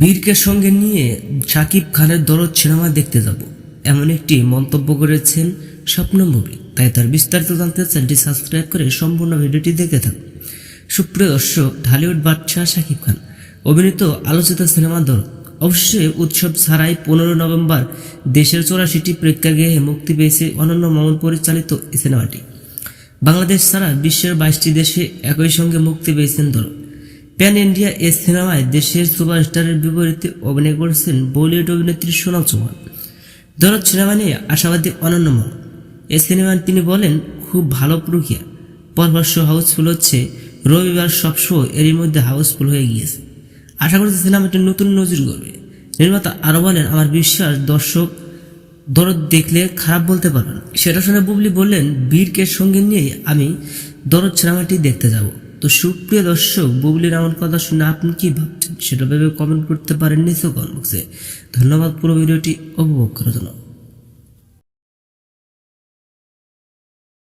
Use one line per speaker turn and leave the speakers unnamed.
বীরকে সঙ্গে নিয়ে শাকিব খানের দরদ সিনেমা দেখতে যাব। এমন একটি মন্তব্য করেছেন স্বপ্ন মুভি। তাই তার বিস্তারিত জানতে চ্যানেলটি সাবস্ক্রাইব করে সম্পূর্ণ ভিডিওটি দেখতে থাকুন। সুপ্রিয় দর্শক, ঢালিউড বাদশাহ শাকিব খান, অভিনীত আলোচিত সিনেমা দরদ। অবশ্যই উৎসব ছাড়াই পনেরো নভেম্বর দেশের চৌরাশিটি প্রেক্ষাগৃহে মুক্তি পেয়েছে অনন্য মামুন পরিচালিত সিনেমাটি। বাংলাদেশ ছাড়া বিশ্বের বাইশটি দেশে একই সঙ্গে মুক্তি পেয়েছেন দরদ। প্যান ইন্ডিয়া এই সিনেমায় দেশের সুপারস্টারের বিপরীতে অভিনয় করেছেন বলিউড অভিনেত্রী সোনাল চৌহান। দরদ সিনেমা নিয়ে আশাবাদী অনন্য মামুন এই সিনেমায় তিনি বলেন, খুব ভালো প্রক্রিয়া। পরপর শো হাউসফুল হচ্ছে। রবিবার সব শো এরই মধ্যে হাউসফুল হয়ে গিয়েছে। আশা করছি সিনেমাটি নতুন নজির করবে। নির্মাতা আরও বলেন, আমার বিশ্বাস, দর্শক দরদ দেখলে খারাপ বলতে পারবেন সেটা শুনে বুবলি বললেন, বীরকে সঙ্গে নিয়ে আমি দরদ সিনেমাটি দেখতে যাব। তো সুপ্রিয় দর্শক, বুবলির আমার কথা শুনে আপনি কি ভাবছেন? সেটা ভেবে কমেন্ট করতে পারেন নিচে বক্সে ধন্যবাদ পুরো ভিডিওটি উপভোগ করার জন্য।